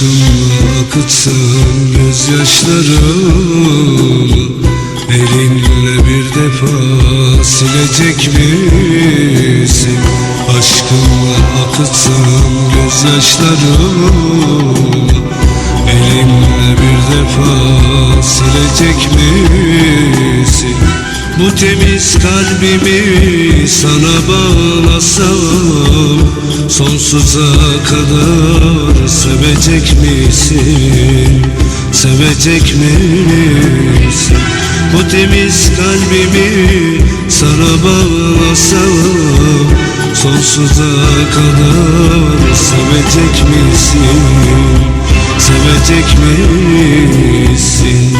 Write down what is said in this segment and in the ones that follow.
Aşkımla akıtsın gözyaşlarımı Elinle bir defa silecek misin? Aşkımla akıtsın gözyaşlarımı Elinle bir defa silecek misin? Bu temiz kalbimi sana bağlasam Sonsuza kadar sevecek misin? Sevecek misin? Bu temiz kalbimi sana bağlasam Sonsuza kadar sevecek misin? Sevecek misin?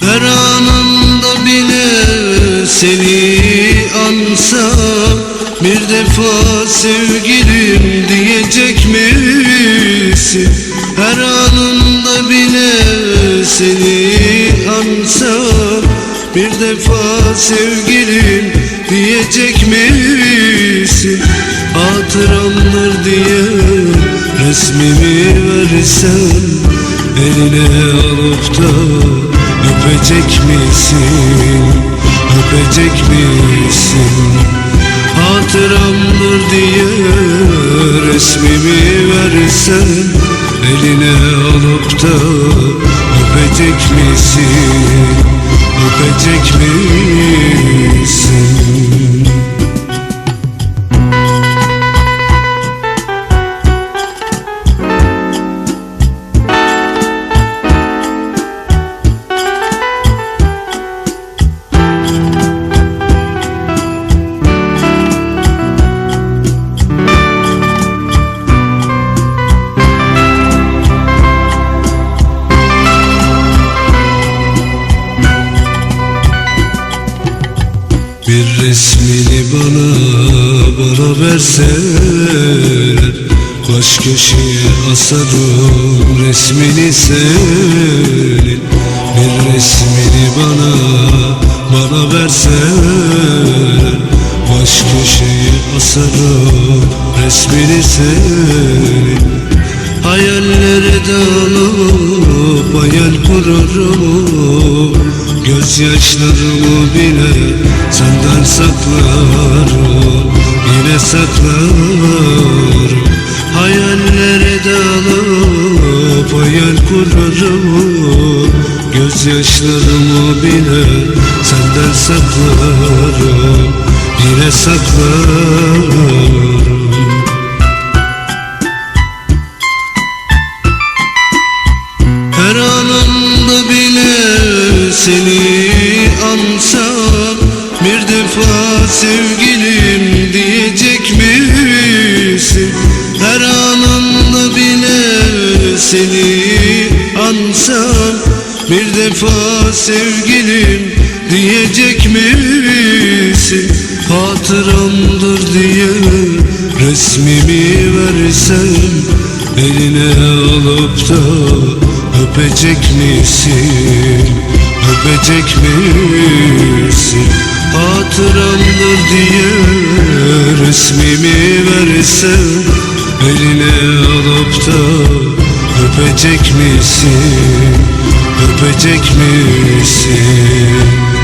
Her anında bile seni ansam Bir defa sevgilim diyecek misin? Her anında bile seni ansam Bir defa sevgilim diyecek misin? Hatıramdır diye resmimi versen Eline alıp da öpecek misin? Öpecek misin? Diye resmimi versen Eline alıp da öpecek misin? Öpecek misin? Bir resmini bana, bana verseler Baş köşeye asarım resmini senin Bir resmini bana, bana verseler Baş köşeye asarım resmini senin Hayallere dalıp hayal kurarım Gözyaşlarımı bile senden saklarım Yine saklarım. Hayallere dalıp hayal kurarım Gözyaşlarımı bile senden saklarım Yine saklarım Her anında bile seni ansam Bir defa sevgilim diyecek misin? Hatıramdır diye resmimi versem Eline alıp da öpecek misin? Öpecek misin? Hatıramdır diye resmimi versem uzakta Öpecek misin, öpecek misin?